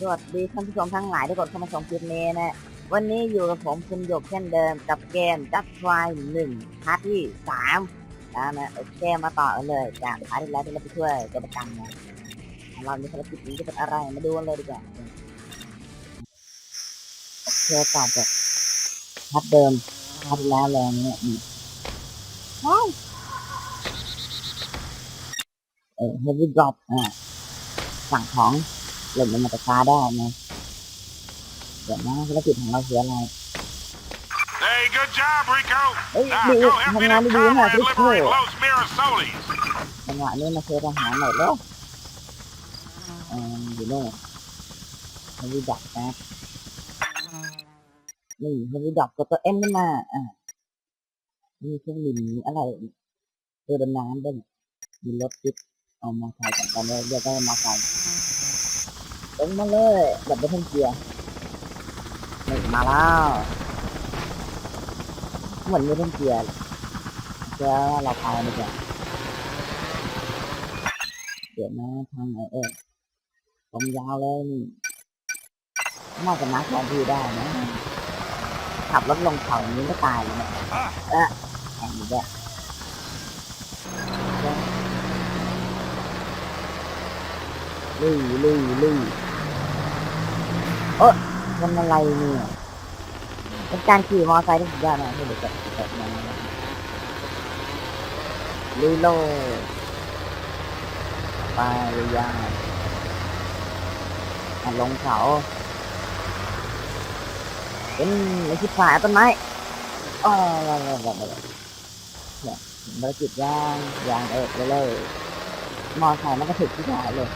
สวัสดีท่านผู้ชมทั้งหลายที่กดเข้ามาชมคลิปนี้นะ วันนี้อยู่กับผมคุณหยกเช่นเดิมกับเกมจั s ไฟหนึ่งพาร์ทที่สามนะนะโอเคมาต่อกันเลยจากพาร์ทที่แล้วที่เราไปช่วยตัวประกันนะเรามีภารกิจนี้จะเป็นอะไรมาดูกันเลยดีกว่าโอเคต่อจากพาร์ทเดิมพาร์ทที่แล้วเลยเนี่ยอืมว้าวเออ heavy drop อ่าสั่งของ หล่นลงมาจากฟ้าได้นะเดี๋ยวนะภารกิจของเราคืออะไร Hey, good job, Rico. Hey, Now, hey, go help hang me on, to do you have comrade this liberate clear? Los Mirasolis. จังหวะนี้มาเจอทหารหน่อยแล้วเอออยู่โน่นเฮลิดักนะนี่เฮลิดักตัวตัวเอ็มขึ้นมาอ่ามีเครื่องบินมีอะไรเรือดำน้ำด้วยมีรถจิ๊บเอามาใช้กันตอนนี้เรียกได้มาใช้ ลงมาเลยแบบไม่ทันเกียร์นี่มาแล้วเหมือนไม่ทันเกียร์เกียร์เราพายดีกว่าเดี๋ยวนะทางไหนเออตรงยาวเลยน่าจะนักแทนที่ได้นะ ขับรถลงเขาอย่างนี้ไม่ตายเลยนะเออแข่งอีกแล้วลุยลุยลุย เออมันอะไรเนี่ยเป็นการขี่มอเตอร์ไซค์ที่สุดยอดนะที่เด็กจะเกิดมาลุยโลไปเลยยาวอะลงเขาเป็นไอ้ที่ฝ่ายต้นไม้อ๋อเนี่ยภารกิจยางยางเอกเลยเลยมอไซค์มันก็ถึกที่ถ่ายเลย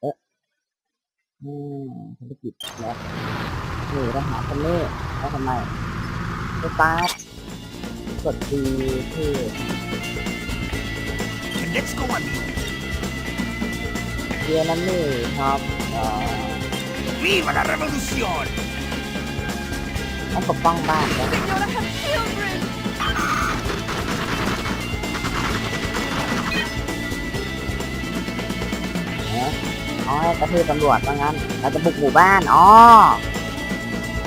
เออ อืมภารกิจแล้วนี่เราหาคนนี้แล้วทำไมสตาร์ทกดดีที่ Let's go, amigo. เยอรมนีครับเอ่อ ¡Viva la revolución! ต้องปกป้องบ้านนะ Senora has อ๋อให้กระทืบตำรวจว่างั้น เราจะบุกหมู่บ้านอ๋อ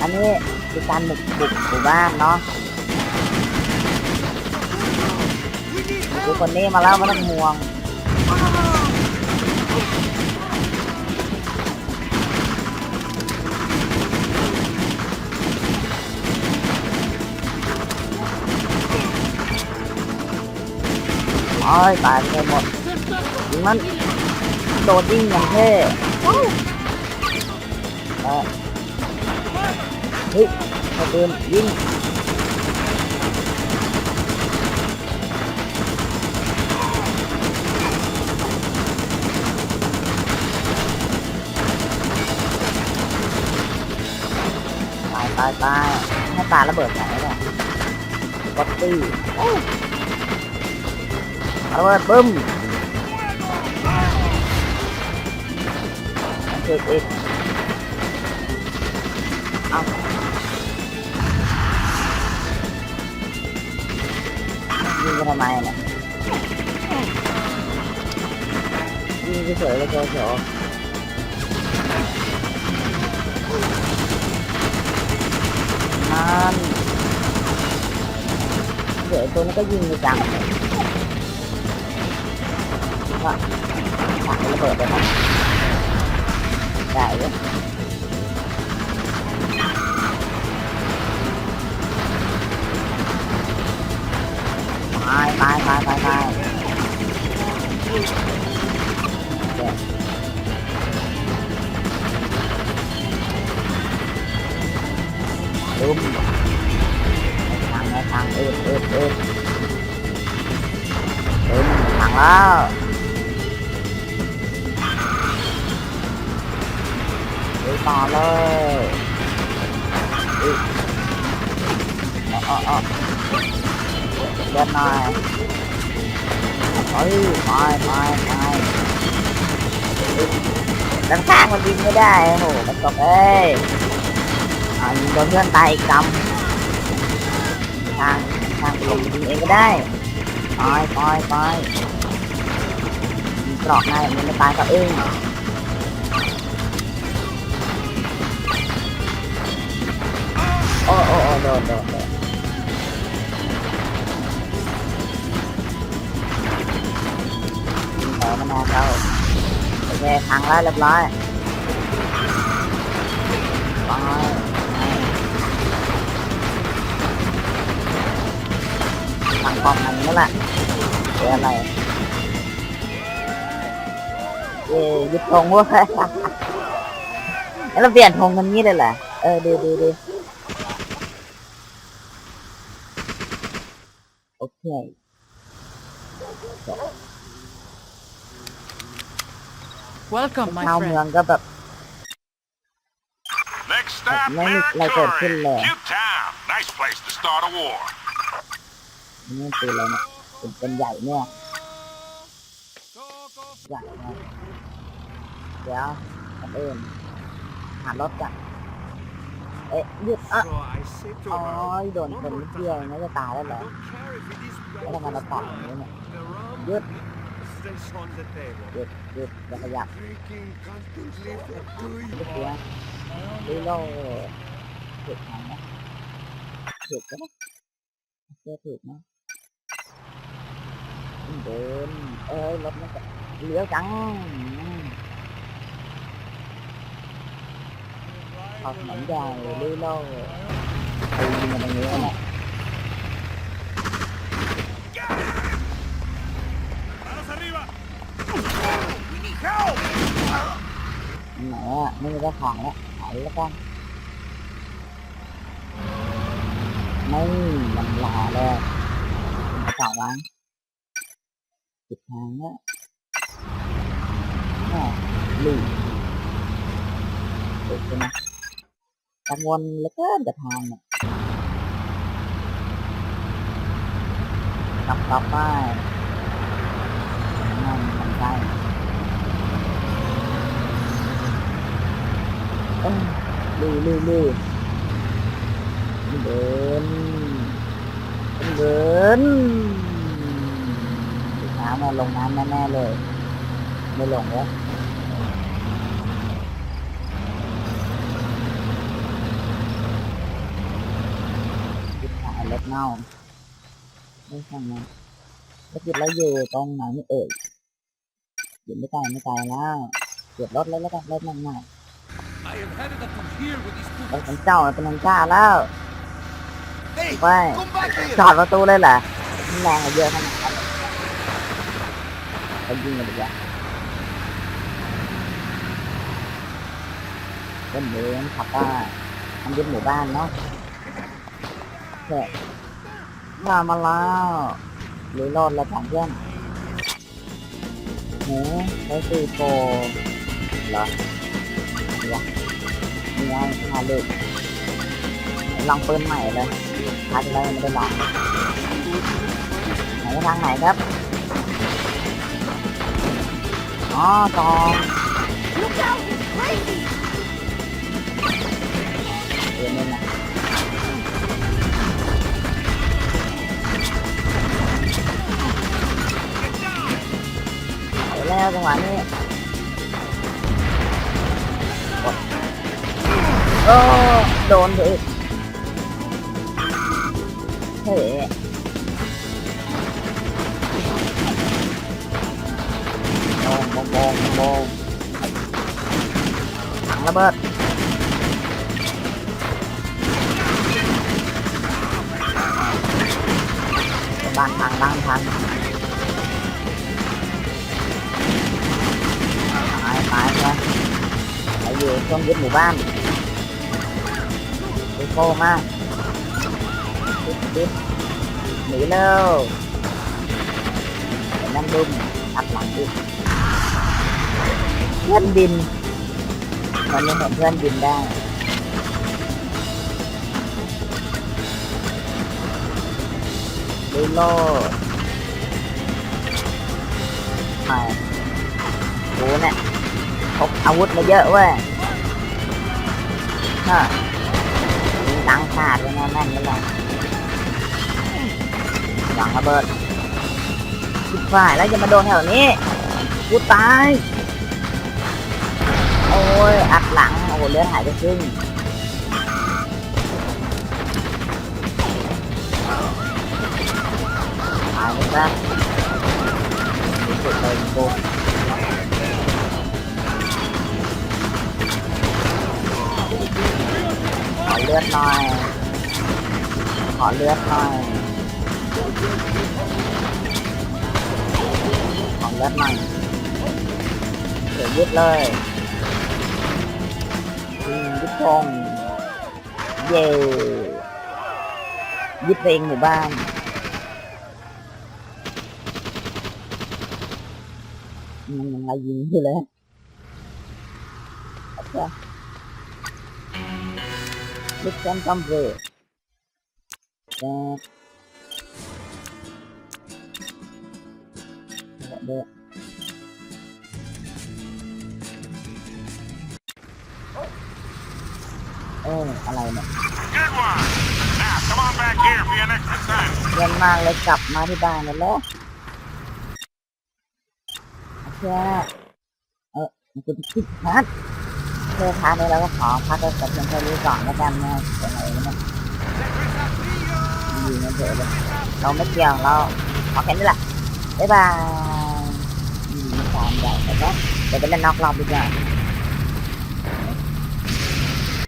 อันนี้คือการบุกบุกหมู่บ้านเนาะดูคนนี้มาแล้วไม่ต้องห่วงโอ้ยตายไปหมดยิงมัน โดดยิงอย่างเท่เฮ้ยเอาปืนยิงตายตายตายให้ปลาระเบิดไหนเนี่ยก๊อตตี้ระเบิดบึ้ม ถึกอีกเอายิงไปทำไมเนี่ยยิงเฉยๆเลย โจโฉมันเดี๋ยวตัวนี้ก็ยิงไปจังเลยก็ถังระเบิดไปครับได้เลยตายตายตายตายตายลุมทางไงทางเอ็ดเอ็ดเอ็ดลุมทางแล้ว ต่อเลยอุ๊ยอ๋อาเอเดินหน่อยเฮ้ยไปไปไปอุ๊ยด้านข้างมันยิงไม่ได้โอ้โหมันตกเอ้ยอ่ายิงโดนเพื่อนตายอีกกำทางทางลงยิงเองก็ได้ไปไปไปกรอกให้มันไม่ตายก็เอง นโดนโดนยิงแถวมานานเราโอเคพังแล้วเรียบร้อยไปตั้งปอมมันนี่แหละเจออะไรเย่ยึดธงเว้ยแล้วเปลี่ยนธงกันงี้เลยเหรอเออดูดูดู โอเค Welcome, my ชาวเมือง friend. ก็แบบ Next stop, Let me- like a Mercuri. killer. Cute town. Nice place to start a war. นี่มันเป็นอะไรเนี่ยเป็น เป็นใหญ่เนี่ยใหญ่เนี่ยเดี๋ยวคนอื่นหารถกันเอ๊ะหยุดอะอ๋อโดนคนนิดเดียวเองนะจะตายแล้วเหรอแล้วทำไมเราต่อยอย่างนี้เนี่ย the rum Good. stays on the table. หยุดหยุดอย่าขยับ Drinking constantly for two ไม่เสียดูโลถูกทางนะถูกไหมเชื่อถูกนะเดินเอ้ยรถมันจะเลี้ยวจัง ออกถนนใหญ่ลุยโลตีมันอย่างนี้นะ Manos arriba. We need help! ไหนอะไม่มีเจ้าของแล้วไหนแล้วกันไม่มันหล่อเลยเป็นกระเป๋าวางปิดทางแล้วแม่ลุยเด็กใช่ไหม กังวลเหลือเกินกับทางเนี่ยขับต่อไปนั่นมันใช่เอ้ยลุยลุยลุยเดินเดินน้ำมาลงน้ำแน่ๆเลย ไม่ลงแล้วจิตหายรถ เน่าไม่ใช่นะแล้วจิตเราอยู่ตรงไหนไม่เอ่ยอยู่ไม่ไกลไม่ไกลแล้วเก็บรถเลยแล้วกันรถมันหน่อย I am headed up from here with these two. รถของเจ้าเป็นของข้าแล้ว Hey, ไป come back here! จอดประตูเลยเหรอมันแรงกว่าเยอะขนาดนั้นไปยิงกันดีกว่าเป็นเดินขับได้ทำยึดหมู่บ้านเนาะเฮ้ย มามาแล้วหรือรอดแล้วของเพื่อนเฮ้ยใช้ซีโฟเหรอนี่วะนี่ไงพาเด็กลองปืนใหม่เลยพัดเลยไม่ได้ลองไหนทางไหนครับ อ๋อตอง Look out, he's crazy! เรียนนี่นะ แล้วจังหวะนี้โอ้โดนไปอีกเฮ้ยโบงโบงโบงโบงถังระเบิดบ้านทางบ้านทาง อยู่ช่วงยึดหมู่บ้านไปโค้มากดิบดิบหนีเร็วเห็นนั่นดุมอัดหลังดิเพื่อนบินมันไม่เห็นเพื่อนบินได้รีโลดไม่กูเนี่ย พกอาวุธมาเยอะเว้ยฮะตังขาดเลยนะแม่นนี่แหละวังระเบิดคิดฝ่ายแล้วจะมาโดนแถวนี้ กูตาย โอ้ย อัดหลัง โอ้โหเลือดหายไปครึ่งตายไปซะรู้สึกเลยกู เลือดหน่อย ขอเลือดหน่อย ขอเลือดหน่อยเดี๋ยวยึดเลยยึดธงเย่ยึดเองหมู่บ้านมันยังไงยิงอยู่เลยโอเค ลึกแกนกำเริบแกเด็กเอออะไรเนี่ย Good one. Now, come on back here for your next assignment. เยี่ยมมากเลยกลับมาที่บ้านแล้วโอเคเออมันจะคิดพัก เพื่อพักนี้เราก็ขอพักกับเพียงแค่นี้ก่อนแล้วกันนะเป็นอะไรนะอยู่ในเถอะเลยเราไม่เกี่ยวเราขอแค่นี้แหละบ๊ายบายมีความใหญ่แต่ก็เดี๋ยวไปเล่นนอกรอบดีกว่า